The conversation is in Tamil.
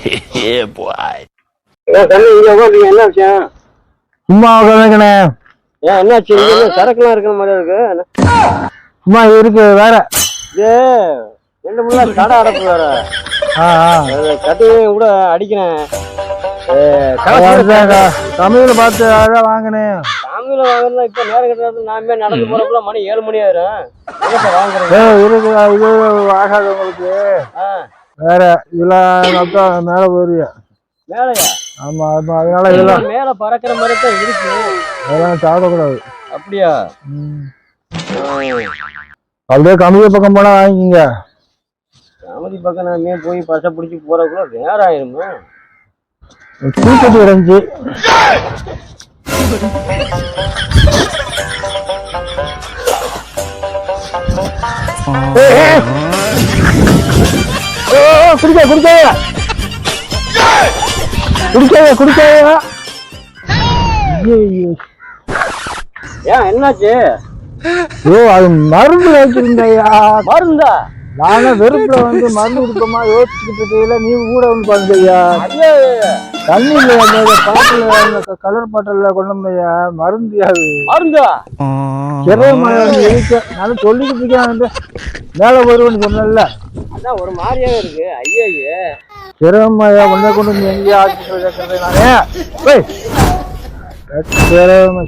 yeah, boy. என்ன விஷயம் சும்மா உட்காந்துக்கண்ணே ஏன் என்னாச்சு சரக்குலாம் இருக்கிற மாதிரி இருக்கு? சும்மா இருக்கு வேற. இது ரெண்டு முள்ள கடை அடப்பு வேற. கூட அடிக்கிறேன். ஏ. தமிழ்ல பார்த்து அதான் வாங்கினேன் சாமியில வாங்குறதா இப்ப நேரம் நாமே நடந்து போறப்பல மணி ஏழு மணி ஆயிரும். வாங்குறேன் ஏ இருக்கு இது ஆகாது உங்களுக்கு. வேற இதெல்லாம் நட்டா மேல போயிருவிய? மேலையா? ஆமா ஆமா அதனால இதெல்லாம் மேல பறக்கிற மாதிரி தான் இருக்கு. அதெல்லாம் சாப்பிடக்கூடாது. அப்படியா? ம். அப்படியே கம்மிய பக்கம் போனா வாங்கிக்கிங்க. சாமதி பக்கம் நாமே போய் பசை பிடிச்சி போறதுக்குள்ள நேரம் ஆயிருமே. தூக்கத்து. ஓ, ஓ, குடிக்க குடிக்காத. குடிக்காத குடிக்காத. ஏன் என்னாச்சு? ஐயோ அது மருந்து வச்சிருந்தையா. மருந்தா? நானே வெறுப்புல வந்து மருந்து கொடுப்போமா யோசிச்சுக்கிட்டு இருக்கையில நீ கூட வந்து பாருங்கய்யா தண்ணியில அந்த பாட்டில் கலர் பாட்டில் கொண்டு வந்தையா? மருந்து அது. மருந்தா? சிறை மரம் இருக்க. நான் சொல்லிக்கிட்டு இருக்கேன் மேலே வருவேன்னு சொன்னேன்ல. அதான் ஒரு மாதிரியாவே இருக்கு. ஐயோ ஐயோ சிரமயா உன்னை கொண்டு வந்து எங்கேயே ஆஸ்பத்திரியில் கேட்கறது நானே. போய் சிரம